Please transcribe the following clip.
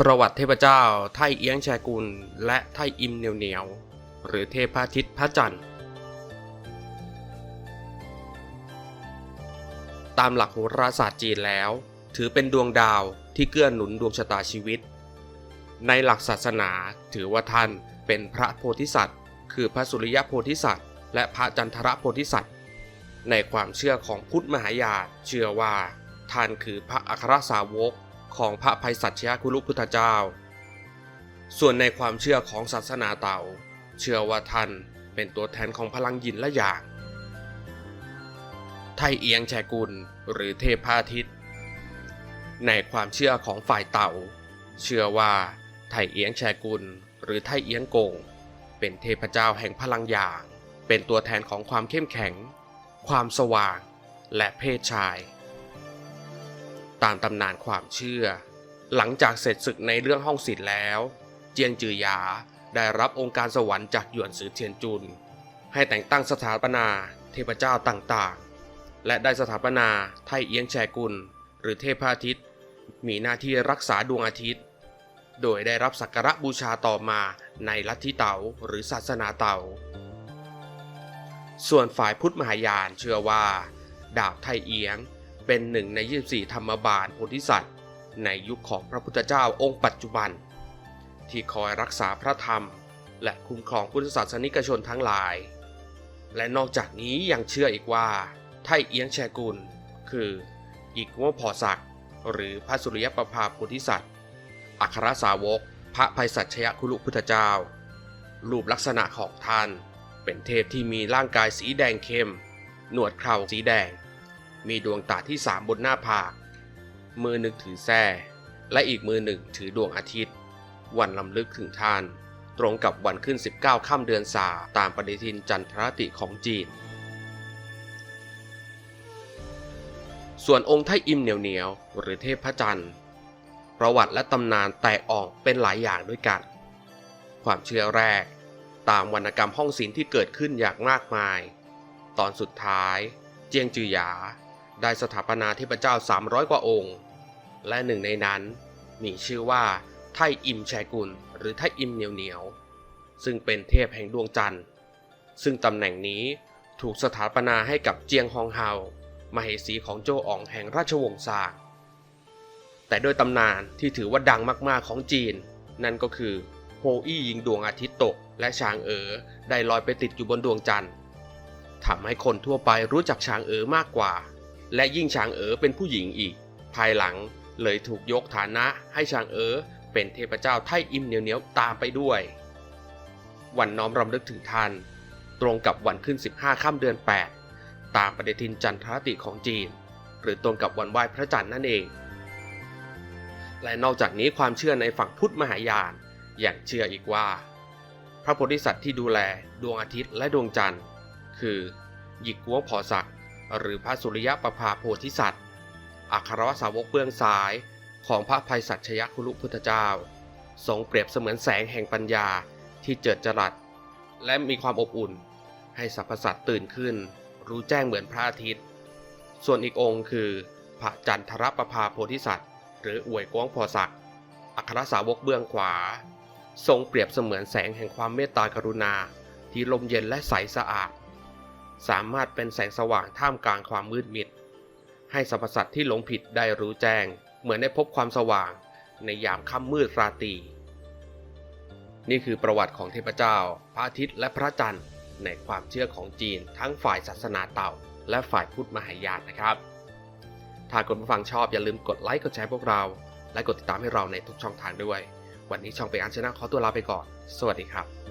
ประวัติเทพเจ้า ไทเอียงแชกุล และไทอิมเหนียวเหนียว หรือเทพาทิตย์พระจันทร์ ตามหลักโหราศาสตร์จีนแล้ว ถือเป็นดวงดาวที่เกื้อหนุนดวงชะตาชีวิต ในหลักศาสนาถือว่าท่านเป็นพระโพธิสัตว์ คือพระสุริยโพธิสัตว์ และพระจันทรโพธิสัตว์ ในความเชื่อของพุทธมหายาเชื่อว่าท่านคือพระอัครสาวก ของพระภัยสัชยคุลุพุทธเจ้า ส่วนในความเชื่อของศาสนาเต่า เชื่อว่าท่านเป็นตัวแทนของพลังยินและหยาง ไทเอียงแชกุลหรือเทพาทิตย์ ในความเชื่อของฝ่ายเต่า เชื่อว่าไทเอียงแชกุลหรือไทเอียงโกง เป็นเทพเจ้าแห่งพลังหยาง เป็นตัวแทนของความเข้มแข็ง ความสว่าง และเพศชาย ตามตำนานความเชื่อ หลังจากเสร็จศึกในเรื่องห้องศิลป์แล้ว เจียงจือหยาได้รับองค์การสวรรค์จากหยวนซือเทียนจุน ให้แต่งตั้งสถาปนาเทพเจ้าต่างๆ และได้สถาปนาไทเอียงแชกุล หรือเทพอาทิตย์ มีหน้าที่รักษาดวงอาทิตย์ โดยได้รับสักการะบูชาต่อมาในลัทธิเต๋าหรือศาสนาเต๋าส่วนฝ่ายพุทธมหายานเชื่อว่า ดาบไทเอียง เป็นหนึ่งใน 24 ธรรมบาลโพธิสัตว์ ในยุคของพระพุทธเจ้าองค์ปัจจุบัน ที่คอยรักษาพระธรรม และคุ้มครองพุทธศาสนิกชนทั้งหลาย และนอกจากนี้ยังเชื่ออีกว่าไทเอียงแชกุล คืออีกวัวพอศักดิ์หรือพระสุริยประภาโพธิสัตว์ อัครสาวก พระภัยสัชยคุลุพุทธเจ้า รูปลักษณะของท่าน เป็นเทพที่มีร่างกายสีแดงเข้ม หนวดเคราสีแดง มีดวงตาที่สามบนหน้าผาก มือหนึ่งถือแส้และอีกมือหนึ่งถือดวงอาทิตย์ วันลำลึกถึงท่าน ตรงกับวันขึ้น 19 ค่ำเดือนสาตามปฏิทินจันทรคติของจีน ส่วนองค์ไทอิมเหนียวเหนียวหรือเทพพระจันทร์ ประวัติและตำนานแตกออกเป็นหลายอย่างด้วยกัน ความเชื่อแรก ตามวรรณกรรมห้องศิลป์ที่เกิดขึ้นอย่างมากมาย ตอนสุดท้าย เจียงจือหยา ได้สถาปนาเทพเจ้า 300 กว่าองค์ และหนึ่งในนั้นมีชื่อว่าไทอิมแชกุลหรือไทอิมเหนียวเหนียว ซึ่งเป็นเทพแห่งดวงจันทร์ ซึ่งตำแหน่งนี้ถูกสถาปนาให้กับเจียงฮองเฮามเหสีของโจอ๋องแห่งราชวงศ์ซางแต่โดยตำนานที่ถือว่าดังมากๆของจีน นั่นก็คือโฮอี้ยิงดวงอาทิตย์ตก และชางเอ๋อได้ลอยไปติดอยู่บนดวงจันทร์ทำให้คนทั่วไปรู้จักชางเอ๋อมากกว่า และยิ่งชางเอ๋อเป็นผู้หญิงอีก ภายหลังเลยถูกยกฐานะให้ชางเอ๋อเป็นเทพเจ้าไทอิมเหนียวเหนียวๆตามไปด้วย วันน้อมรำลึกถึงท่าน ตรงกับวันขึ้น 15ค่ำเดือน 8 ตามปฏิทินจันทรติของจีน หรือตรงกับวันไหว้พระจันทร์นั่นเอง และนอกจากนี้ความเชื่อในฝั่งพุทธมหายานอย่างเชื่ออีกว่า พระโพธิสัตว์ที่ดูแลดวงอาทิตย์และดวงจันทร์ คือหยิกกัวพอศักด์ หรือพระสุริยประภาโพธิสัตว์ อัครวสาวกเบื้องซ้ายของพระภัยสัชยคุลุพุทธเจ้า ทรงเปรียบเสมือนแสงแห่งปัญญาที่เจิดจรัส และมีความอบอุ่น ให้สรรพสัตว์ตื่นขึ้น รู้แจ้งเหมือนพระอาทิตย์ ส่วนอีกองค์คือ พระจันทรประภาโพธิสัตว์ หรืออวยกวงพอศักดิ์อัครสาวกเบื้องขวา ทรงเปรียบเสมือนแสงแห่งความเมตตากรุณาที่ลมเย็นและใสสะอาด สามารถเป็นแสงสว่างท่ามกลางความมืดมิด ให้สรรพสัตว์ที่หลงผิดได้รู้แจ้ง เหมือนได้พบความสว่างในยามค่ำมืดราตรีนี่คือประวัติของเทพเจ้า พระอาทิตย์และพระจันทร์ในความเชื่อของจีน ทั้งฝ่ายศาสนาเต่า และฝ่ายพุทธมหายานนะครับ ถ้าคุณผู้ฟังชอบอย่าลืมกดไลค์กดแชร์พวกเรา และกดติดตามให้เราในทุกช่องทางด้วย วันนี้ช่องไปอันชนะขอตัวลาไปก่อน สวัสดีครับ